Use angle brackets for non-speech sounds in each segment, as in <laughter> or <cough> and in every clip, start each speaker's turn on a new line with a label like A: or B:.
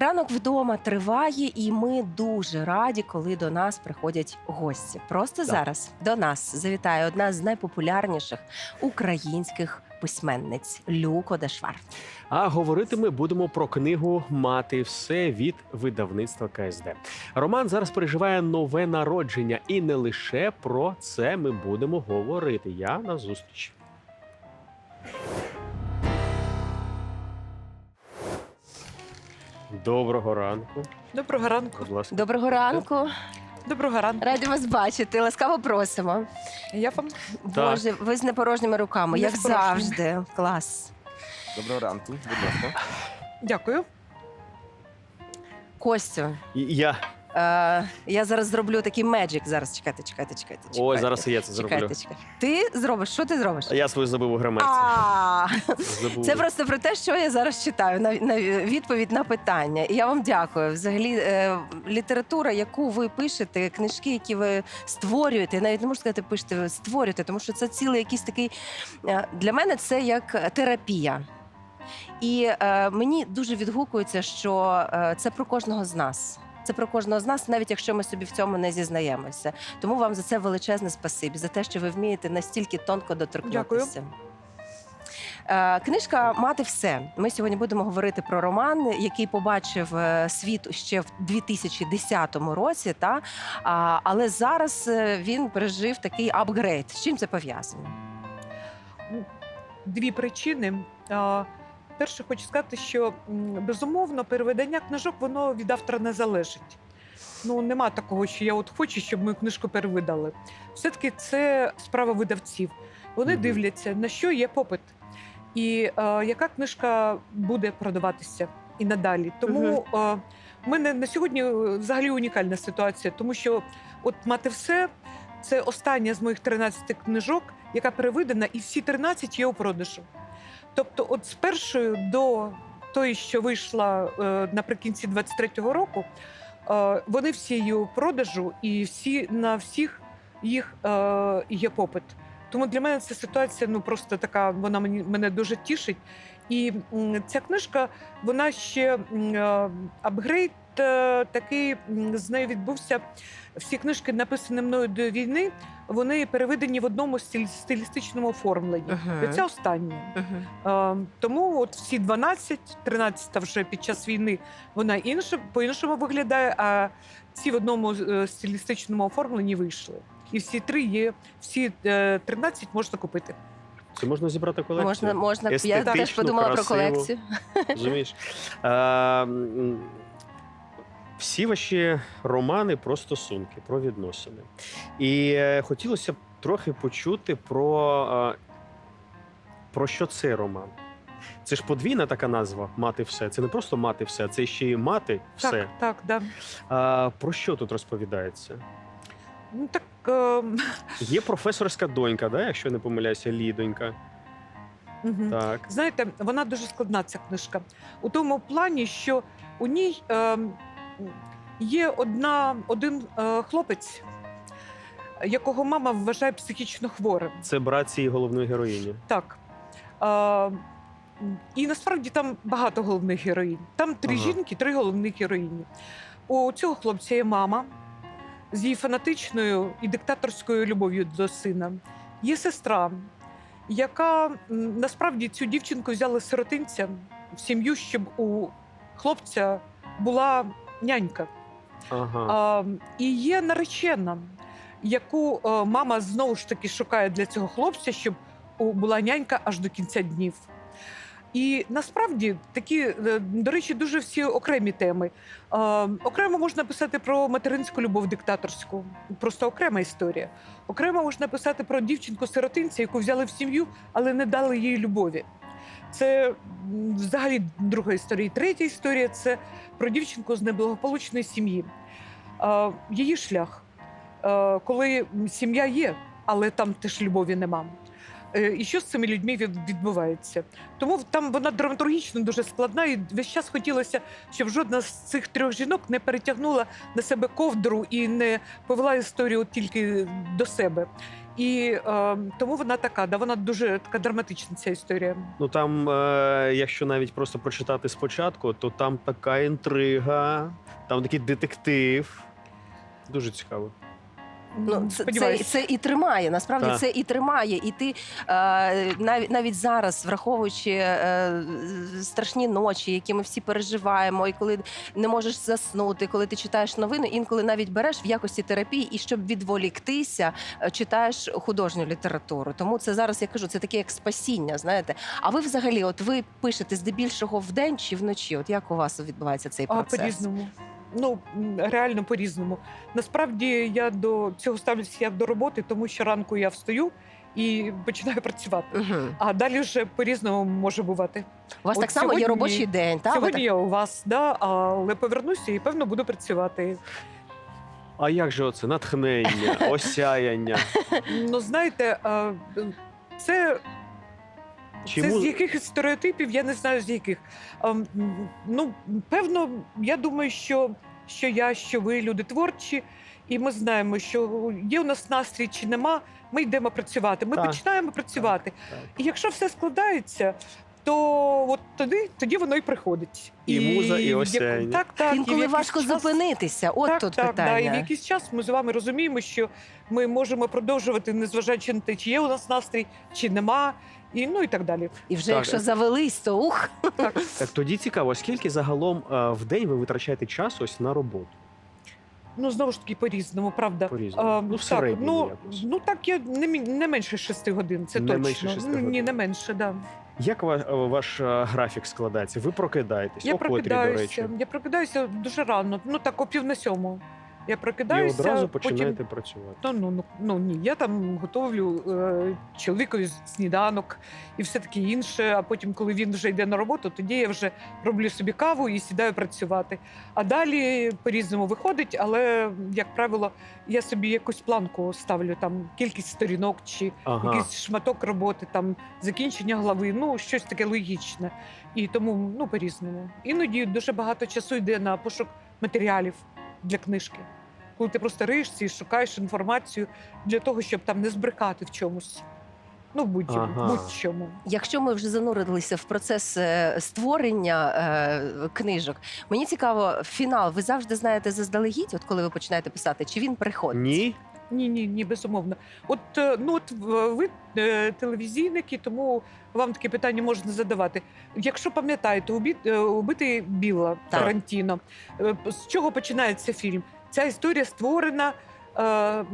A: Ранок вдома триває, і ми дуже раді, коли до нас приходять гості. Просто
B: Так.
A: зараз до нас завітає одна з найпопулярніших українських письменниць Люко Дешвар.
B: А говорити ми будемо про книгу Мати все від видавництва КСД. Роман зараз переживає нове народження, і не лише про це ми будемо говорити. Я на зустріч. Доброго ранку.
C: Доброго ранку.
B: Будь ласка.
A: Доброго ранку,
C: Доброго ранку.
A: раді вас бачити. Ласкаво просимо.
C: Я вам
A: Боже, ви з непорожніми руками,
C: Не
A: як
C: з порожніми.
A: завжди. Клас.
D: Доброго ранку, будь ласка.
C: дякую.
A: Костю,
B: І я
A: е, я зараз зроблю такий меджик. Зараз чекайте, чекайте, чекайте. чекайте.
B: ой, зараз і я це зроблю.
A: Чекайте, чекайте. Ти зробиш? Що ти зробиш?
B: А я свою забув у грамерці.
A: А,
B: Забув.
A: Це просто про те, що я зараз читаю на, на відповідь на питання. І я вам дякую. Взагалі, е, література, яку ви пишете, книжки, які ви створюєте, я навіть не можу сказати, пишете, ви створюєте, тому що це цілий якийсь такий е, для мене це як терапія. І е, мені дуже відгукується, що е, це про кожного з нас. Це про кожного з нас, навіть якщо ми собі в цьому не зізнаємося. Тому вам за це величезне спасибі, за те, що ви вмієте настільки тонко доторкнутися. Е, Книжка Мати все. Ми сьогодні будемо говорити про роман, який побачив е, світ ще в 2010 році. Та але зараз е, він пережив такий апгрейд. З чим це пов'язано?
C: Дві причини. Перше, хочу сказати, що безумовно переведення книжок воно від автора не залежить. Ну, нема такого, що я от хочу, щоб мою книжку перевидали. Все-таки це справа видавців. Вони
B: Мгм.
C: дивляться, на що є попит, і е, яка книжка буде продаватися і надалі. Тому е, в мене на сьогодні е, взагалі унікальна ситуація, тому що от мати все це остання з моїх 13 книжок, яка перевидана, і всі 13 є у продажу. Тобто, от з першою до тої, що вийшла е, наприкінці 23-го року, е, вони всі її у продажу, і всі на всіх їх е, є попит. Тому для мене ця ситуація ну просто така, вона мені мене дуже тішить. І ця книжка, вона ще апгрейд такий з нею відбувся. Всі книжки, написані мною до війни, вони переведені в одному стилістичному оформленні.
A: Мгм.
C: І Це останнє. Е, тому от всі 12, 13 вже під час війни вона інше, по-іншому виглядає, а ці в одному е, стилістичному оформленні вийшли. І всі три є, всі е, 13 можна купити.
B: Це можна зібрати колекцію.
A: Можна, можна. Я теж подумала про колекцію.
B: Розумієш? Всі ваші романи про стосунки, про відносини. І е, хотілося б трохи почути про, е, про що цей роман. Це ж подвійна така назва мати все. Це не просто мати все, це ще й мати все.
C: Так, так, да.
B: А, про що тут розповідається?
C: Ну так е, <laughs>
B: Є професорська донька, да, якщо не помиляюся, лідонька.
C: мгм.
B: Так.
C: знаєте, вона дуже складна ця книжка. У тому плані, що у ній е, є одна, один е, хлопець, якого мама вважає психічно хворим.
B: Це брат цієї головної героїні.
C: Так. А, і насправді там багато головних героїнь. Там три
B: Ага.
C: жінки, три головних героїні. У цього хлопця є мама з її фанатичною і диктаторською любов'ю до сина. Є сестра, яка насправді цю дівчинку взяла сиротинця в сім'ю, щоб у хлопця була нянька.
B: Ага.
C: А, і є наречена, яку е, мама знову ж таки шукає для цього хлопця, щоб у- була нянька аж до кінця днів. І насправді такі, е, до речі, дуже всі окремі теми. Е, окремо можна писати про материнську любов диктаторську, просто окрема історія. Окремо можна писати про дівчинку-сиротинця, яку взяли в сім'ю, але не дали їй любові. Це взагалі друга історія. Третя історія це про дівчинку з неблагополучної сім'ї. Її шлях, коли сім'я є, але там теж любові нема. Е, і що з цими людьми відбувається. Тому там вона драматургічно дуже складна, і весь час хотілося, щоб жодна з цих трьох жінок не перетягнула на себе ковдру і не повела історію тільки до себе. І е, тому вона така, да, вона дуже така драматична ця історія.
B: Ну там, е, якщо навіть просто прочитати спочатку, то там така інтрига, там такий детектив. Дуже цікаво.
A: Ну, це, це,
C: Сподіваюсь.
A: це і тримає. Насправді
B: Так.
A: це і тримає. І ти е, навіть навіть зараз, враховуючи е, страшні ночі, які ми всі переживаємо, і коли не можеш заснути, коли ти читаєш новини, інколи навіть береш в якості терапії, і щоб відволіктися, е, читаєш художню літературу. Тому це зараз я кажу, це таке як спасіння. Знаєте, а ви взагалі, от ви пишете здебільшого вдень чи вночі? От як у вас відбувається цей
C: А
A: процес?
C: по-різному. Ну реально по-різному. Насправді я до цього ставлюся як до роботи, тому що ранку я встаю і починаю <laughs> працювати.
A: Угу.
C: А далі вже по-різному може бувати.
A: У вас
C: От
A: так само є робочий день, так?
C: Сьогодні
A: так-
C: я у вас, да, але повернуся і певно буду працювати.
B: А як же оце натхнення, осяяння?
C: Ну знаєте, це
B: Чи
C: Це з яких стереотипів, я не знаю з яких. Ем, Ну, певно, я думаю, що, що я, що ви люди творчі, і ми знаємо, що є у нас настрій чи нема, ми йдемо працювати. Ми
B: Так.
C: починаємо працювати.
B: Так.
C: І якщо все складається, то от тоді, тоді воно і приходить.
B: І муза, і
C: в яку-
B: осяяння.
C: Так, так. і в
A: Інколи
C: якийсь
A: важко
C: час-
A: зупинитися. От
C: так,
A: тут
C: так,
A: питання.
C: Да, і в якийсь час ми з вами розуміємо, що ми можемо продовжувати, незважаючи на те, чи є у нас настрій, чи нема, і ну і так далі.
A: І вже
B: Так.
A: якщо завелись, то ух.
C: Так.
B: Так тоді цікаво, скільки загалом е, в день ви витрачаєте часу ось на роботу?
C: Ну, знову ж таки, по-різному, правда.
B: По-різному. Ну, в
C: так,
B: середньому
C: ну,
B: якось.
C: ну так я не, мі- не менше шести годин, це
B: Не
C: точно.
B: менше шести
C: Ну, Ні,
B: годин.
C: не менше, да.
B: Як ва- е, ваш е, графік складається? Ви прокидаєтесь?
C: Я
B: О котрі, до речі?
C: Я прокидаюся дуже рано, ну так о пів на сьому. Я
B: І
C: прокидаюся.
B: одразу
C: потім...
B: починаєте працювати.
C: Ну, ну, ну, ну ні, я там готовлю е, чоловікові сніданок і все таке інше. А потім, коли він вже йде на роботу, тоді я вже роблю собі каву і сідаю працювати. А далі по-різному виходить, але, як правило, я собі якусь планку ставлю, там кількість сторінок чи
B: Ага.
C: якийсь шматок роботи, там закінчення глави, ну щось таке логічне. І тому ну по-різному. Іноді дуже багато часу йде на пошук матеріалів для книжки. Коли ти просто риєшся і шукаєш інформацію для того, щоб там не збрехати в чомусь. Ну, будь-чому.
B: Ага.
C: будь-чому.
A: Якщо ми вже занурилися в процес е, створення е, книжок, мені цікаво, фінал ви завжди знаєте заздалегідь, от коли ви починаєте писати, чи він приходить?
B: Ні?
C: Ні, ні, ні, безумовно. От е, ну от ви е, телевізійники, тому вам такі питання можна задавати. Якщо пам'ятаєте, е, убитий Білла
A: Так.
C: Тарантіно, е, з чого починається фільм? Ця історія створена. е,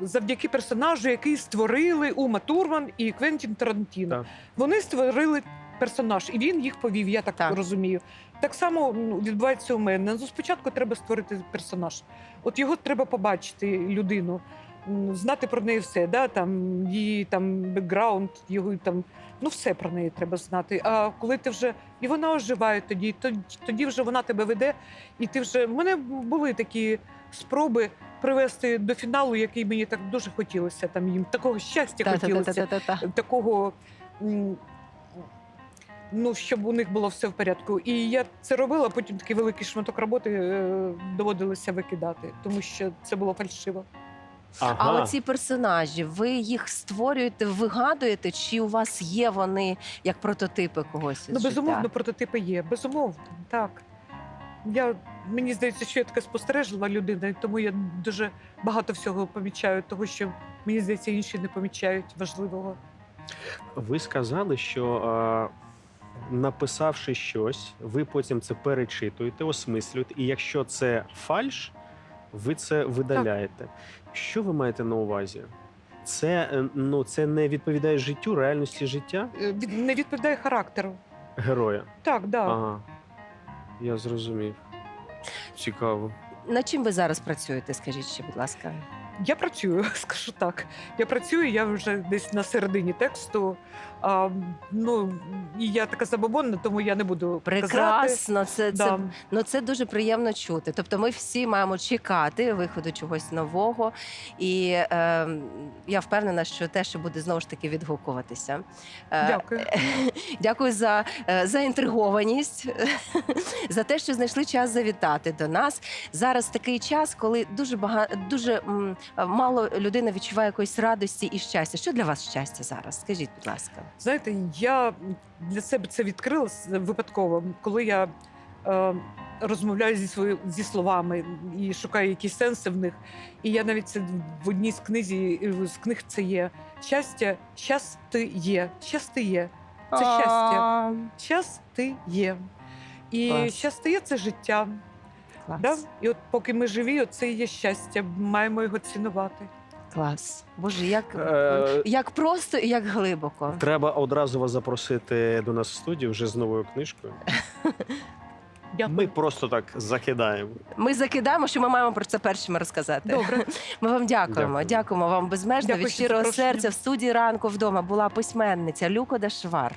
C: Завдяки персонажу, який створили Ума Турман і Квентін Тарантіно.
B: Так.
C: Вони створили персонаж, і він їх повів, я так,
A: Так.
C: розумію. Так само ну, відбувається у мене. Ну, спочатку треба створити персонаж. От його треба побачити, людину, знати про неї все, да? там, її там бекграунд, його там, ну все про неї треба знати. А коли ти вже і вона оживає тоді, то- тоді вже вона тебе веде, і ти вже в мене були такі спроби привести до фіналу, який мені так дуже хотілося. Там їм такого щастя хотілося
A: Та-та-та-та-та-та.
C: такого. Ну, щоб у них було все в порядку. І я це робила, потім такий великий шматок роботи е, доводилося викидати, тому що це було фальшиво.
B: Ага.
A: А оці персонажі, ви їх створюєте, вигадуєте, чи у вас є вони як прототипи когось? із
C: Ну, безумовно,
A: життя?
C: прототипи є. Безумовно, так. Я, мені здається, що я така спостережлива людина, і тому я дуже багато всього помічаю, того, що мені здається, інші не помічають важливого.
B: Ви сказали, що е, написавши щось, ви потім це перечитуєте, осмислюєте, і якщо це фальш, ви це видаляєте. Що ви маєте на увазі? Це, е, ну, це не відповідає життю, реальності життя
C: Е, від- Не відповідає характеру.
B: героя.
C: Так, да.
B: Ага. Я зрозумів. Цікаво.
A: Над чим ви зараз працюєте? Скажіть ще, будь ласка.
C: Я працюю, <laughs> скажу так. Я працюю, я вже десь на середині тексту. А, ну, і я така забобонна, тому я не буду.
A: Прекрасно, це, це,
C: Да.
A: ну, це дуже приємно чути. Тобто, ми всі маємо чекати виходу чогось нового, і е, я впевнена, що те, що буде знову ж таки відгукуватися. Е,
C: Дякую. <laughs>
A: Дякую за е, заінтригованість, <laughs> за те, що знайшли час завітати до нас. Зараз такий час, коли дуже багато дуже мало людина відчуває якоїсь радості і щастя. Що для вас щастя зараз? Скажіть, будь ласка.
C: Знаєте, я для себе це відкрила випадково, коли я е, розмовляю зі свої, зі словами і шукаю якісь сенси в них. І я навіть це в одній з книзі е, з книг це є щастя, щас ти є, щас ти є. Це щастя. Щас ти є. І
A: Клас.
C: щас ти є це життя.
A: Клас.
C: Да? І от поки ми живі, це і є щастя. Маємо його цінувати.
A: Клас. Боже, як,
B: Е,
A: як просто і як глибоко.
B: Треба одразу вас запросити до нас в студію вже з новою книжкою.
C: Дякую.
B: Ми просто так закидаємо.
A: Ми закидаємо, що ми маємо про це першими розказати.
C: Добре. <laughs>
A: Ми вам дякуємо.
B: Дякую.
A: Дякуємо вам безмежно
C: Дякую,
A: від
C: що
A: щирого
C: запрошення.
A: серця. В студії ранку вдома була письменниця Люко Дашвар.